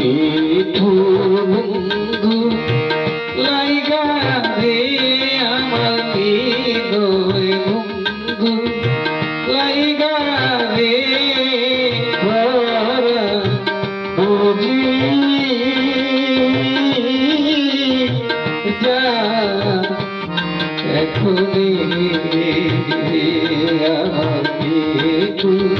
মিঠু বন্ধু লাইগা রে আমার হৃদয় বন্ধু লাইগা রে বুঝি যা এখনই আমার মিঠু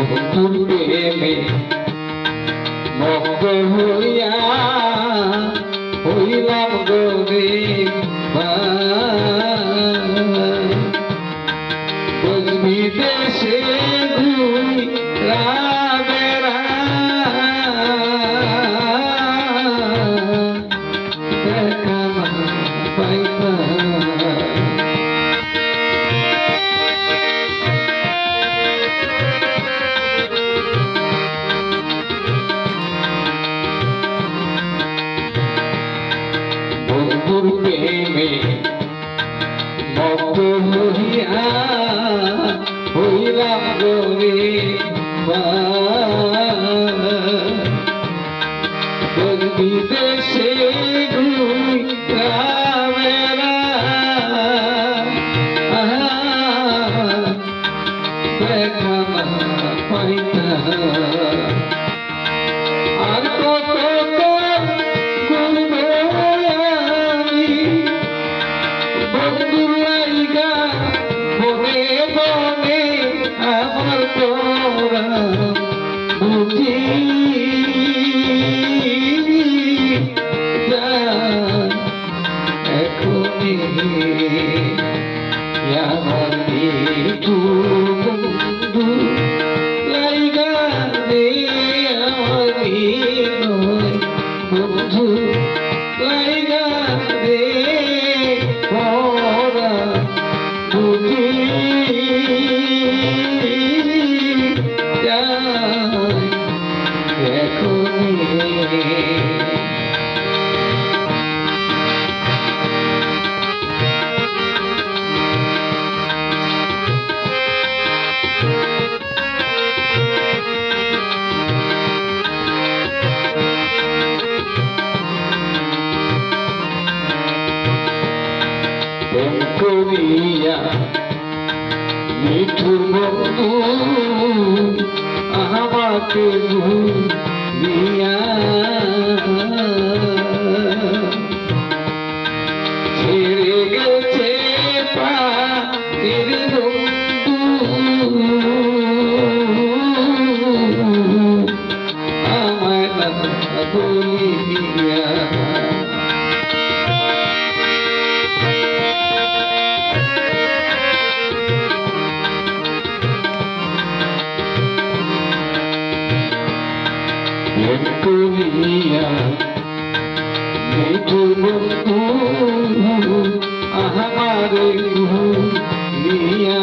বন্ধুর প্রেমে মগ্ন হইয়া বন্ধুর হইলাম বিদেশে মিঠুর বন্ধু আমাকে ভুলিয়া ছেড়ে গেছে পাখির আহারে মিয়া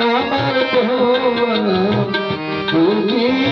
আমার তুমি